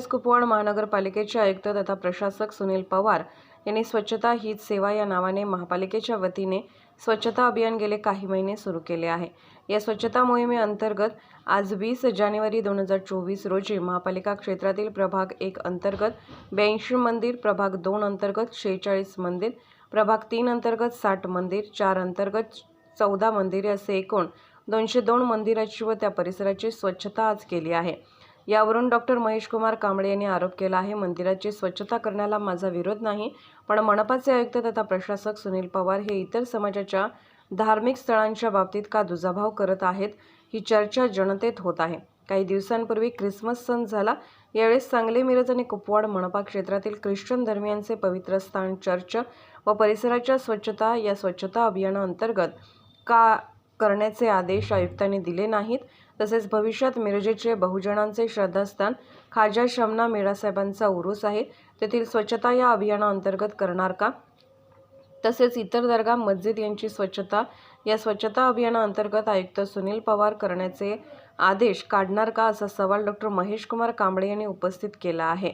मिरज कुपवाड महानगरपालिकेचे आयुक्त तथा प्रशासक सुनील पवार यांनी स्वच्छता हीच सेवा या नावाने महापालिकेच्या वतीने स्वच्छता अभियान गेले काही महिने सुरू केले आहे. या स्वच्छता मोहिमेअंतर्गत आज वीस जानेवारी दोन हजार चोवीस रोजी महापालिका क्षेत्रातील प्रभाग एक अंतर्गत ब्याऐंशी मंदिर प्रभाग दोन अंतर्गत शेहेचाळीस मंदिर प्रभाग तीन अंतर्गत साठ मंदिर चार अंतर्गत चौदा मंदिरे असे एकूण दोनशे दोन मंदिराची व त्या परिसराची स्वच्छता आज केली आहे. यावरून डॉक्टर महेश कुमार कांबळे यांनी आरोप केला आहे मंदिराची स्वच्छता करण्याला माझा विरोध नाही पण मनपाचे आयुक्त तथा प्रशासक सुनील पवार हे इतर समाजाच्या धार्मिक स्थळांच्या बाबतीत का दुजाभाव करत आहेत ही चर्चा जनतेत होत आहे. काही दिवसांपूर्वी ख्रिसमस सण झाला यावेळेस सांगली मिरज आणि कुपवाड मनपा क्षेत्रातील ख्रिश्चन धर्मियांचे पवित्र स्थान चर्च व परिसराच्या स्वच्छता या स्वच्छता अभियानाअंतर्गत का करण्याचे आदेश आयुक्तांनी दिले नाहीत. तसेच भविष्यात मिरजेचे बहुजनांचे श्रद्धास्थान खाजा शमना मेळासाहेबांचा उरूस आहे. तेथील स्वच्छता या अभियानाअंतर्गत करणार का? तसेच इतर दर्गा मस्जिद यांची स्वच्छता या स्वच्छता अभियानाअंतर्गत आयुक्त सुनील पवार करण्याचे आदेश काढणार का असा सवाल डॉक्टर महेश कुमार कांबळे यांनी उपस्थित केला आहे.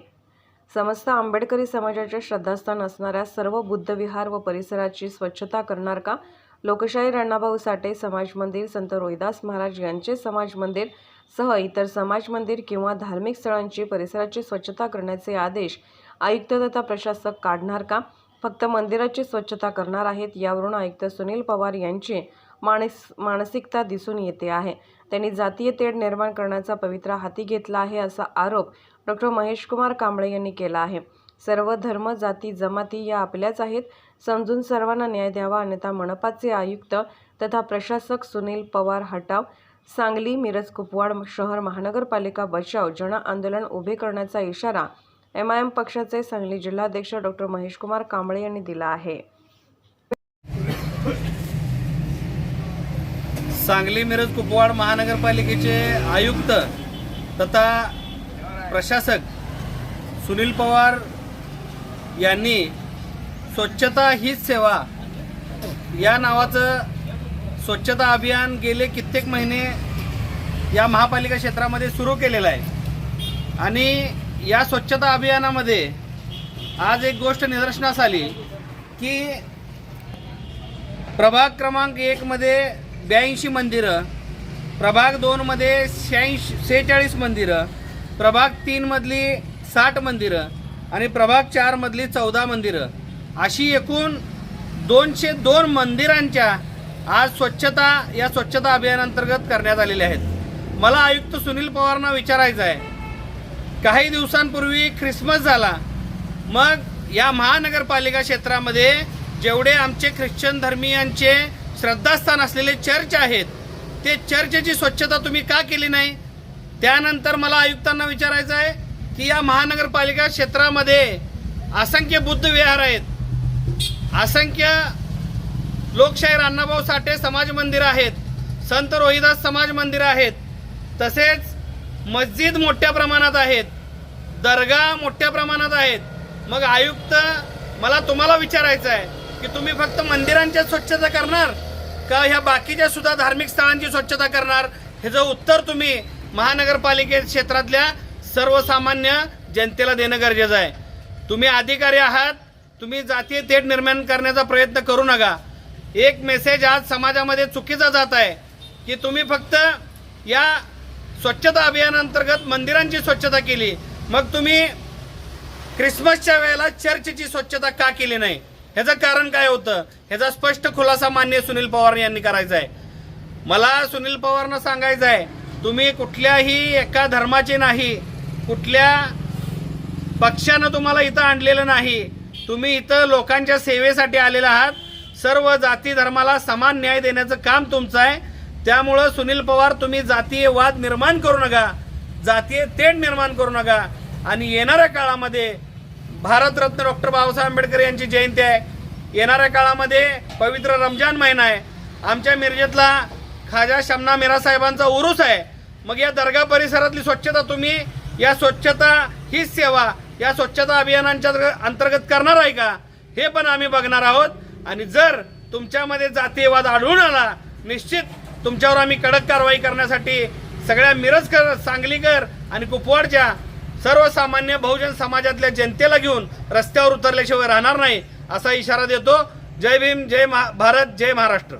समस्त आंबेडकरी समाजाचे श्रद्धास्थान असणाऱ्या सर्व बुद्धविहार व परिसराची स्वच्छता करणार का? लोकशाही अण्णाभाऊ साठे समाज मंदिर संत रोहिदास महाराज यांचे समाज मंदिर सह इतर समाज मंदिर किंवा धार्मिक स्थळांची परिसराची स्वच्छता करण्याचे आदेश आयुक्त तथा प्रशासक काढणार का? फक्त मंदिराची स्वच्छता करणार आहेत यावरून आयुक्त सुनील पवार यांची मानस मानसिकता दिसून येते आहे. त्यांनी जातीय तेढ निर्माण करण्याचा पवित्रा हाती घेतला आहे असा आरोप डॉक्टर महेशकुमार कांबळे यांनी केला आहे. सर्व धर्म जाती जमाती या आपल्याच आहेत. समजून सर्वांना न्याय द्यावा अन्यथा मनपाचे आयुक्त तथा प्रशासक सुनील पवार हटाव सांगली मिरज कुपवाड शहर महानगरपालिका बचाव जन आंदोलन उभे करण्याचा इशारा एम आय एम पक्षाचे सांगली जिल्हाध्यक्ष डॉक्टर महेशकुमार कांबळे यांनी दिला आहे. सांगली मिरज कुपवाड महानगरपालिकेचे आयुक्त तथा प्रशासक सुनील पवार यांनी स्वच्छता हीच सेवा. या नावाचं स्वच्छता अभियान गेले कित्येक महिने या महापालिका क्षेत्रामध्ये सुरू केलेलं आहे. आणि या स्वच्छता अभियानामध्ये आज एक गोष्ट निदर्शनास आली की प्रभाग क्रमांक एकमध्ये ब्याऐंशी मंदिरं प्रभाग दोनमध्ये शहाऐंशी सेहेचाळीस मंदिरं प्रभाग तीनमधली साठ मंदिरं आणि प्रभाग चारमधली चौदा मंदिरं. अशी एकूण दोनशे दोन मंदिरांच्या आज स्वच्छता या स्वच्छता अभियानांतर्गत करण्यात आलेल्या आहेत. मला आयुक्त सुनील पवारांना विचारायचं आहे. काही दिवसांपूर्वी ख्रिसमस झाला. मग या महानगरपालिका क्षेत्रामध्ये जेवढे आमचे ख्रिश्चन धर्मीयांचे श्रद्धास्थान असलेले चर्च आहेत ते चर्चची स्वच्छता तुम्ही का केली नाही? त्यानंतर मला आयुक्तांना विचारायचं आहे की या महानगरपालिका क्षेत्रामध्ये असंख्य बुद्ध विहार आहेत. असंख्य लोकशाही अण्णाभाऊ साठे समाज मंदिर आहेत संत रोहिदास समाज मंदिर आहेत तसेच मस्जिद मोठ्या प्रमाणात आहेत दर्गा मोठ्या प्रमाणात आहेत. मग आयुक्त मला तुम्हाला विचारायचं आहे की तुम्ही फक्त मंदिरांच्या स्वच्छता करणार का ह्या बाकीच्या सुद्धा धार्मिक स्थळांची स्वच्छता करणार? ह्याचं उत्तर तुम्ही महानगरपालिके क्षेत्रातल्या सर्वसामान्य जनतेला देणं गरजेचं आहे. तुम्ही अधिकारी आहात तुम्ही जातीय थेट निर्माण करण्याचा प्रयत्न करू नका. एक मेसेज आज समाजामध्ये चुकीचा जात आहे की तुम्ही फक्त या स्वच्छता अभियानांतर्गत मंदिरांची स्वच्छता केली मग तुम्ही ख्रिसमसच्या वेळेला चर्चची स्वच्छता का केली नाही? ह्याचं कारण काय होतं? ह्याचा स्पष्ट खुलासा मान्य सुनील पवार यांनी करायचा आहे. मला सुनील पवारनं सांगायचं आहे तुम्ही कुठल्याही एका धर्माचे नाही कुठल्या पक्षानं तुम्हाला इथं आणलेलं नाही तुम्ही इथं लोकांच्या सेवेसाठी आलेला आहात. सर्व जाती धर्माला समान न्याय देण्याचं काम तुमचं आहे. त्यामुळं सुनील पवार तुम्ही जातीय वाद निर्माण करू नका. जातीय तेढ निर्माण करू नका. आणि येणाऱ्या काळामध्ये भारतरत्न डॉक्टर बाबासाहेब आंबेडकर यांची जयंती आहे. येणाऱ्या काळामध्ये पवित्र रमजान महिना आहे. आमच्या मिरजेतला खाजा शमना मिरा साहेबांचा उरूस आहे. मग या दर्गा परिसरातली स्वच्छता तुम्ही या स्वच्छता हीच सेवा. या स्वच्छता अभियानांच्या अंतर्गत करणार आहे का? हे पण आम्ही बघणार आहोत. आणि जर तुमच्यामध्ये जातीयवाद आढळून आला निश्चित तुमच्यावर आम्ही कडक कारवाई करण्यासाठी सगळ्या मिरजकर सांगलीकर आणि कुपवाडच्या सर्वसामान्य बहुजन समाजातल्या जनतेला घेऊन रस्त्यावर उतरल्याशिवाय राहणार नाही असा इशारा देतो. जय भीम जय महा- भारत जय महाराष्ट्र.